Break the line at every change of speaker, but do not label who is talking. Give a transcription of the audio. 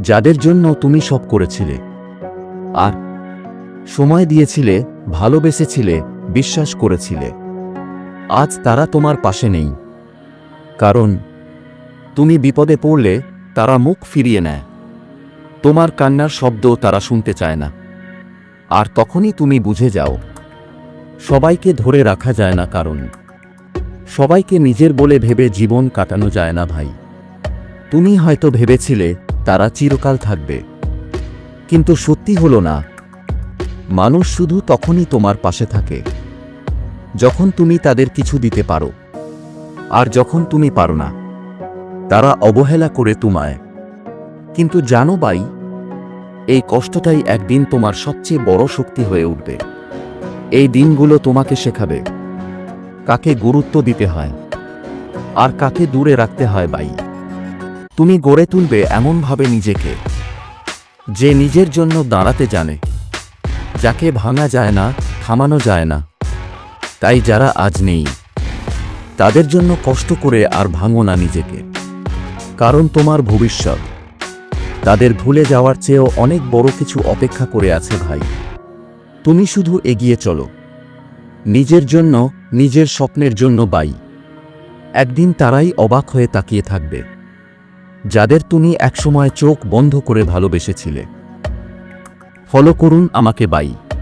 যাদের জন্য তুমি সব করেছিলে। আর সময় দিয়েছিলে, ভালোবেসেছিলে, বিশ্বাস করেছিলে। আজ তারা তোমার পাশে নেই। কারণ তুমি বিপদে পড়লে তারা মুখ ফিরিয়ে নেয়। তোমার কান্নার শব্দ তারা শুনতে চায় না। আর তখনই তুমি বুঝে যাও, সবাইকে ধরে রাখা যায় না কারণ। সবাইকে নিজের বলে ভেবে জীবন কাটানো যায় না ভাই। তুমি হয়তো ভেবেছিলে তারা চিরকাল থাকবে। কিন্তু সত্যি হলো না। মানুষ শুধু তখনই তোমার পাশে থাকে, যখন তুমি তাদের কিছু দিতে পারো, আর যখন তুমি পারো না। তারা অবহেলা করে তোমায়। কিন্তু জানো বাই এই কষ্টটাই একদিন তোমার সবচেয়ে বড় শক্তি হয়ে উঠবে। এই দিনগুলো তোমাকে শেখাবে, কাকে গুরুত্ব দিতে হয়, আর কাকে দূরে রাখতে হয় বাই তুমি গড়ে তুলবে এমনভাবে নিজেকে, যে নিজের জন্য দাঁড়াতে জানে। যাকে ভাঙা যায় না, থামানো যায় না। তাই যারা আজ নেই, তাদের জন্য কষ্ট করে আর ভাঙো না নিজেকে। কারণ তোমার ভবিষ্যৎ, তাদের ভুলে যাওয়ার চেয়েও অনেক বড় কিছু অপেক্ষা করে আছে ভাই। তুমি শুধু এগিয়ে চলো। নিজের জন্য, নিজের স্বপ্নের জন্য বাই। একদিন তারাই অবাক হয়ে তাকিয়ে থাকবে। যাদের তুমি একসময় চোখ বন্ধ করে ভালোবেসেছিলে। ফলো করুন আমাকে বাই।